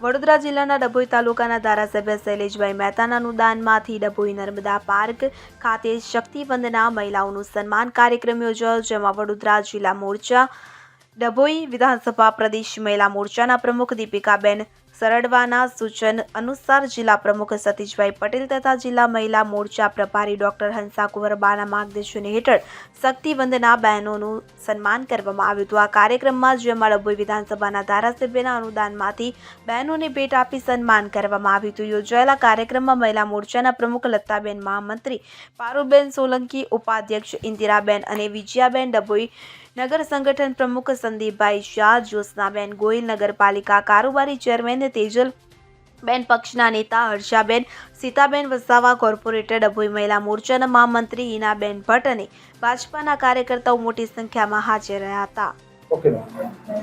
વડોદરા જિલ્લાના ડભોઈ તાલુકાના ધારાસભ્ય શૈલેષભાઈ મહેતાના અનુદાનમાંથી ડભોઈ નર્મદા પાર્ક ખાતે શક્તિવંદના મહિલાઓનું સન્માન કાર્યક્રમ યોજાયો, જેમાં વડોદરા જિલ્લા મોરચા ડભોઈ વિધાનસભા પ્રદેશ મહિલા મોરચાના પ્રમુખ દીપિકાબેન સરડવાના સૂચન અનુસાર જિલ્લા પ્રમુખ સતીશભાઈ પટેલ તથા જિલ્લા મહિલા મોરચા પ્રભારી ડોક્ટર હંસા કુંવરબાના માર્ગદર્શન હેઠળ શક્તિવંદના બહેનોનું સન્માન કરવામાં આવ્યું હતું. આ કાર્યક્રમમાં જેમાં ડભોઈ વિધાનસભાના ધારાસભ્યના અનુદાનમાંથી બહેનોને ભેટ આપી સન્માન કરવામાં આવ્યું હતું. યોજાયેલા કાર્યક્રમમાં મહિલા મોરચાના પ્રમુખ લતાબેન મહામંત્રી, પારુબેન સોલંકી ઉપાધ્યક્ષ ઇન્દિરાબેન અને વિજયાબેન ડભોઈ નગર સંગઠન પ્રમુખ સંદીપભાઈ શાહ જ્યોત્સનાબેન ગોયલ નગરપાલિકા કારોબારી ચેરમેન તેજલ બેન પક્ષના નેતા હર્ષાબેન સીતાબેન વસાવા કોર્પોરેટર ડભોઈ મહિલા મોરચાના મહામંત્રી હિનાબેન ભટ્ટ અને ભાજપાના કાર્યકર્તાઓ મોટી સંખ્યામાં હાજર રહ્યા હતા.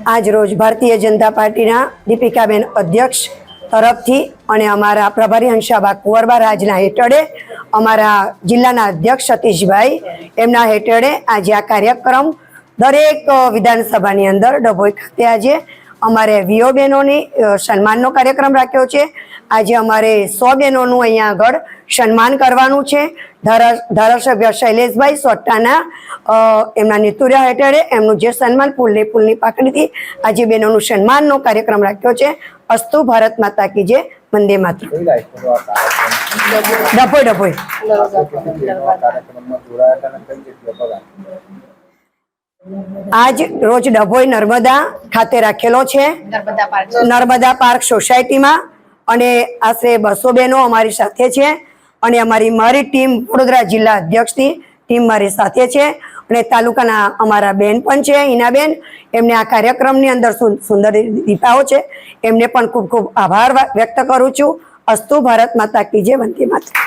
આજ રોજ ભારતીય જનતા પાર્ટીના દીપિકાબેન અધ્યક્ષ તરફથી અને અમારા પ્રભારી હંસાબા કુંવરબા રાજના હેઠળે અમારા જિલ્લાના અધ્યક્ષ સતીશભાઈ એમના હેઠળે આજે આ કાર્યક્રમ દરેક વિધાનસભાની અંદર ડભોઈ ખાતે આજે અમારે વીઓ બહેનોની સન્માનનો કાર્યક્રમ રાખ્યો છે. આજે અમારે સો બહેનોનું અહીંયા આગળ સન્માન કરવાનું છે. ધારા ધારાસભ્ય શૈલેષભાઈ સોટ્ટાના એમના નેતુર્યા હેઠળે એમનું જે સન્માન ફૂલની ફૂલની પાકડીથી આજે બહેનોનું સન્માનનો કાર્યક્રમ રાખ્યો છે. અસ્તુ ભારત માતા કી જે વંદે માત્ર ડભોઈ ડભોઈ કેટલી બહેનો આ કાર્યક્રમમાં જોડાયા હતા અને કઈ જગ્યા પર આ? આજ રોજ ડભોઈ નર્મદા ખાતે રાખેલો છે. નર્મદા પાર્ક સોસાયટીમાં અને આશરે બસો બહેનો અમારી સાથે છે અને અમારી મારી ટીમ વડોદરા જિલ્લા અધ્યક્ષની ટીમ મારી સાથે છે અને તાલુકાના અમારા બેન પણ છે હિનાબેન એમને આ કાર્યક્રમની અંદર સુંદર દીપાઓ છે. એમને પણ ખૂબ ખૂબ આભાર વ્યક્ત કરું છું. અસ્તુ ભારત માતા કીજે વંદે માતા